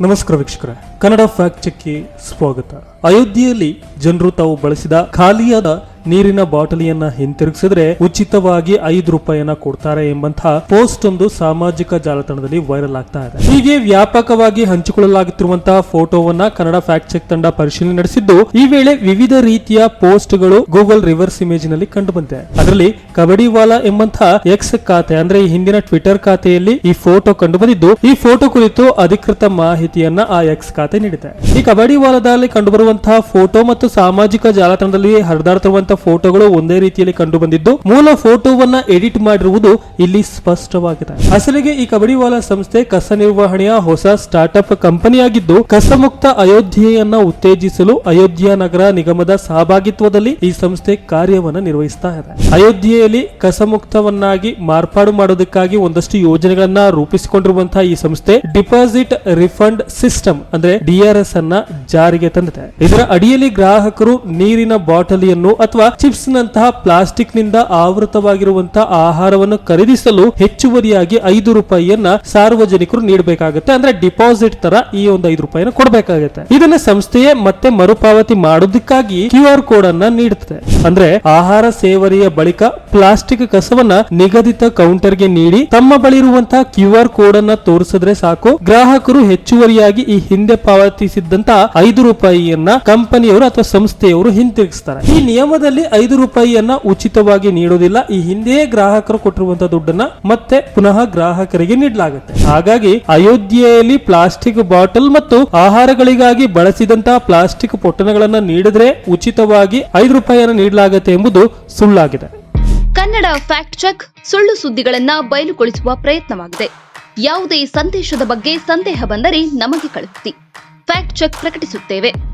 ನಮಸ್ಕಾರ ವೀಕ್ಷಕರೇ. ಕನ್ನಡ ಫ್ಯಾಕ್ಟ್ ಚೆಕ್ಗೆ ಸ್ವಾಗತ. ಅಯೋಧ್ಯೆಯಲ್ಲಿ ಜನರು ತಾವು ಬಳಸಿದ ಖಾಲಿಯಾದ ನೀರಿನ ಬಾಟಲಿಯನ್ನ ಹಿಂತಿರುಗಿಸಿದ್ರೆ ಉಚಿತವಾಗಿ ಐದು ರೂಪಾಯಿಯನ್ನ ಕೊಡ್ತಾರೆ ಎಂಬಂತಹ ಪೋಸ್ಟ್ ಒಂದು ಸಾಮಾಜಿಕ ಜಾಲತಾಣದಲ್ಲಿ ವೈರಲ್ ಆಗ್ತಾ ಇದೆ. ಹೀಗೆ ವ್ಯಾಪಕವಾಗಿ ಹಂಚಿಕೊಳ್ಳಲಾಗುತ್ತಿರುವಂತಹ ಫೋಟೋವನ್ನ ಕನ್ನಡ ಫ್ಯಾಕ್ಟ್ ಚೆಕ್ ತಂಡ ಪರಿಶೀಲನೆ ನಡೆಸಿದ್ದು, ಈ ವೇಳೆ ವಿವಿಧ ರೀತಿಯ ಪೋಸ್ಟ್ಗಳು ಗೂಗಲ್ ರಿವರ್ಸ್ ಇಮೇಜ್ನಲ್ಲಿ ಕಂಡು ಬಂದಿದೆ ಅದರಲ್ಲಿ ಕಬಡ್ಡಿವಾಲಾ ಎಂಬಂತಹ ಎಕ್ಸ್ ಖಾತೆ, ಅಂದ್ರೆ ಈ ಹಿಂದಿನ ಟ್ವಿಟರ್ ಖಾತೆಯಲ್ಲಿ ಈ ಫೋಟೋ ಕಂಡು ಬಂದಿದ್ದು ಈ ಫೋಟೋ ಕುರಿತು ಅಧಿಕೃತ ಮಾಹಿತಿಯನ್ನ ಆ ಎಕ್ಸ್ ಖಾತೆ ನೀಡಿದೆ. ಈ ಕಬಡ್ಡಿ ವಾಲಾದಲ್ಲಿ ಕಂಡುಬರುವಂತಹ ಫೋಟೋ ಮತ್ತು ಸಾಮಾಜಿಕ ಜಾಲತಾಣದಲ್ಲಿ ಹರಿದಾಡ್ತಿರುವಂತಹ ಫೋಟೋಗಳು ಒಂದೇ ರೀತಿಯಲ್ಲಿ ಕಂಡು ಬಂದಿದ್ದು ಮೂಲ ಫೋಟೋವನ್ನ ಎಡಿಟ್ ಮಾಡಿರುವುದು ಇಲ್ಲಿ ಸ್ಪಷ್ಟವಾಗಿದೆ. ಅಸಲಿಗೆ ಈ ಕಬಡ್ಡಿವಾಲಾ ಸಂಸ್ಥೆ ಕಸ ನಿರ್ವಹಣೆಯ ಹೊಸ ಸ್ಟಾರ್ಟ್ಅಪ್ ಕಂಪನಿಯಾಗಿದ್ದು, ಕಸಮುಕ್ತ ಅಯೋಧ್ಯೆಯನ್ನ ಉತ್ತೇಜಿಸಲು ಅಯೋಧ್ಯ ನಗರ ನಿಗಮದ ಸಹಭಾಗಿತ್ವದಲ್ಲಿ ಈ ಸಂಸ್ಥೆ ಕಾರ್ಯವನ್ನ ನಿರ್ವಹಿಸ್ತಾ ಇದೆ. ಅಯೋಧ್ಯೆಯಲ್ಲಿ ಕಸಮುಕ್ತವನ್ನಾಗಿ ಮಾರ್ಪಾಡು ಮಾಡೋದಕ್ಕಾಗಿ ಒಂದಷ್ಟು ಯೋಜನೆಗಳನ್ನ ರೂಪಿಸಿಕೊಂಡಿರುವಂತಹ ಈ ಸಂಸ್ಥೆ ಡಿಪಾಸಿಟ್ ರಿಫಂಡ್ ಸಿಸ್ಟಮ್, ಅಂದ್ರೆ ಡಿಆರ್ಎಸ್ ಅನ್ನ ಜಾರಿಗೆ ತಂದಿದೆ. ಇದರ ಅಡಿಯಲ್ಲಿ ಗ್ರಾಹಕರು ನೀರಿನ ಬಾಟಲಿಯನ್ನು ಅಥವಾ ಚಿಪ್ಸ್ ನಂತಹ ಪ್ಲಾಸ್ಟಿಕ್ನಿಂದ ಆವೃತವಾಗಿರುವಂತಹ ಆಹಾರವನ್ನು ಖರೀದಿಸಲು ಹೆಚ್ಚುವರಿಯಾಗಿ ಐದು ರೂಪಾಯಿಯನ್ನ ಸಾರ್ವಜನಿಕರು ನೀಡಬೇಕಾಗುತ್ತೆ. ಅಂದ್ರೆ ಡಿಪಾಸಿಟ್ ತರ ಈ ಒಂದು ಐದು ರೂಪಾಯಿನ ಕೊಡಬೇಕಾಗುತ್ತೆ. ಇದನ್ನ ಸಂಸ್ಥೆಯೇ ಮತ್ತೆ ಮರುಪಾವತಿ ಮಾಡೋದಕ್ಕಾಗಿ ಕ್ಯೂ ಆರ್ ಕೋಡ್ ಅನ್ನ ನೀಡುತ್ತದೆ ಅಂದ್ರೆ ಆಹಾರ ಸೇವನೆಯ ಬಳಿಕ ಪ್ಲಾಸ್ಟಿಕ್ ಕಸವನ್ನ ನಿಗದಿತ ಕೌಂಟರ್ಗೆ ನೀಡಿ ತಮ್ಮ ಬಳಿ ಇರುವಂತಹ ಕ್ಯೂ ಆರ್ ಕೋಡ್ ಅನ್ನ ತೋರಿಸಿದ್ರೆ ಸಾಕು. ಗ್ರಾಹಕರು ಹೆಚ್ಚುವರಿಯಾಗಿ ಈ ಹಿಂದೆ ಪಾವತಿಸಿದ್ದಂತ ಐದು ರೂಪಾಯಿಯನ್ನ ಕಂಪನಿಯವರು ಅಥವಾ ಸಂಸ್ಥೆಯವರು ಹಿಂತಿರುಗಿಸ್ತಾರೆ. ಈ ನಿಯಮದಲ್ಲಿ ಐದು ರೂಪಾಯಿಯನ್ನ ಉಚಿತವಾಗಿ ನೀಡುವುದಿಲ್ಲ ಈ ಹಿಂದೆಯೇ ಗ್ರಾಹಕರು ಕೊಟ್ಟಿರುವಂತಹ ದುಡ್ಡನ್ನ ಮತ್ತೆ ಪುನಃ ಗ್ರಾಹಕರಿಗೆ ನೀಡಲಾಗುತ್ತೆ. ಹಾಗಾಗಿ ಅಯೋಧ್ಯೆಯಲ್ಲಿ ಪ್ಲಾಸ್ಟಿಕ್ ಬಾಟಲ್ ಮತ್ತು ಆಹಾರಗಳಿಗಾಗಿ ಬಳಸಿದಂತಹ ಪ್ಲಾಸ್ಟಿಕ್ ಪೊಟ್ಟಣಗಳನ್ನ ನೀಡಿದ್ರೆ ಉಚಿತವಾಗಿ ಐದು ರೂಪಾಯಿಯನ್ನ ನೀಡಲಾಗುತ್ತೆ ಎಂಬುದು ಸುಳ್ಳಾಗಿದೆ. ಕನ್ನಡ ಫ್ಯಾಕ್ಟ್ ಚೆಕ್ ಸುಳ್ಳು ಸುದ್ದಿಗಳನ್ನ ಬಯಲುಗೊಳಿಸುವ ಪ್ರಯತ್ನವಾಗಿದೆ. ಯಾವುದೇ ಸಂದೇಶದ ಬಗ್ಗೆ ಸಂದೇಹ ಬಂದರೆ ನಮಗೆ ಕಳುಹಿಸಿ. Fact check ಪ್ರಕಟಿಸುತ್ತೇವೆ.